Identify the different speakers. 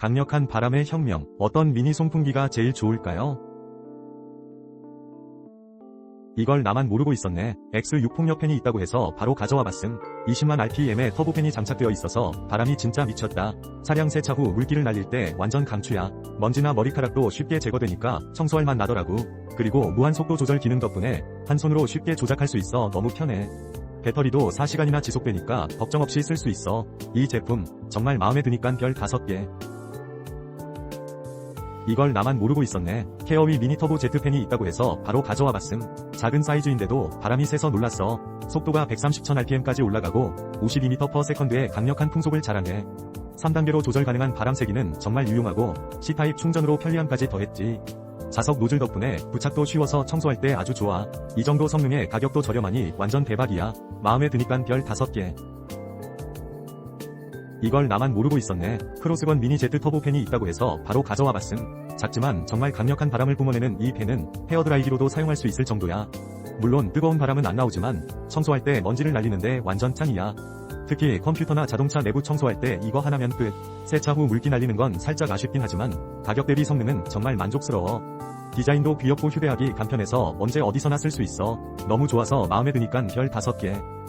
Speaker 1: 강력한 바람의 혁명. 어떤 미니 송풍기가 제일 좋을까요? 이걸 나만 모르고 있었네. X6 폭력 팬이 있다고 해서 바로 가져와 봤음. 20만 RPM의 터보팬이 장착되어 있어서 바람이 진짜 미쳤다. 차량 세차 후 물기를 날릴 때 완전 강추야. 먼지나 머리카락도 쉽게 제거되니까 청소할 맛 나더라고. 그리고 무한 속도 조절 기능 덕분에 한 손으로 쉽게 조작할 수 있어 너무 편해. 배터리도 4시간이나 지속되니까 걱정 없이 쓸 수 있어. 이 제품 정말 마음에 드니깐 별 5개. 이걸 나만 모르고 있었네. 케어위 미니 터보 제트팬이 있다고 해서 바로 가져와 봤음. 작은 사이즈인데도 바람이 세서 놀랐어. 속도가 130,000rpm까지 올라가고 52m/s의 강력한 풍속을 자랑해. 3단계로 조절 가능한 바람 세기는 정말 유용하고 C타입 충전으로 편리함까지 더했지. 자석 노즐 덕분에 부착도 쉬워서 청소할 때 아주 좋아. 이 정도 성능에 가격도 저렴하니 완전 대박이야. 마음에 드니깐 별 5개. 이걸 나만 모르고 있었네. 크로스건 미니 제트 터보 팬이 있다고 해서 바로 가져와 봤음. 작지만 정말 강력한 바람을 뿜어내는 이 팬은 헤어드라이기로도 사용할 수 있을 정도야. 물론 뜨거운 바람은 안 나오지만 청소할 때 먼지를 날리는데 완전 짱이야. 특히 컴퓨터나 자동차 내부 청소할 때 이거 하나면 끝. 세차 후 물기 날리는 건 살짝 아쉽긴 하지만 가격 대비 성능은 정말 만족스러워. 디자인도 귀엽고 휴대하기 간편해서 언제 어디서나 쓸 수 있어. 너무 좋아서 마음에 드니깐 별 5개.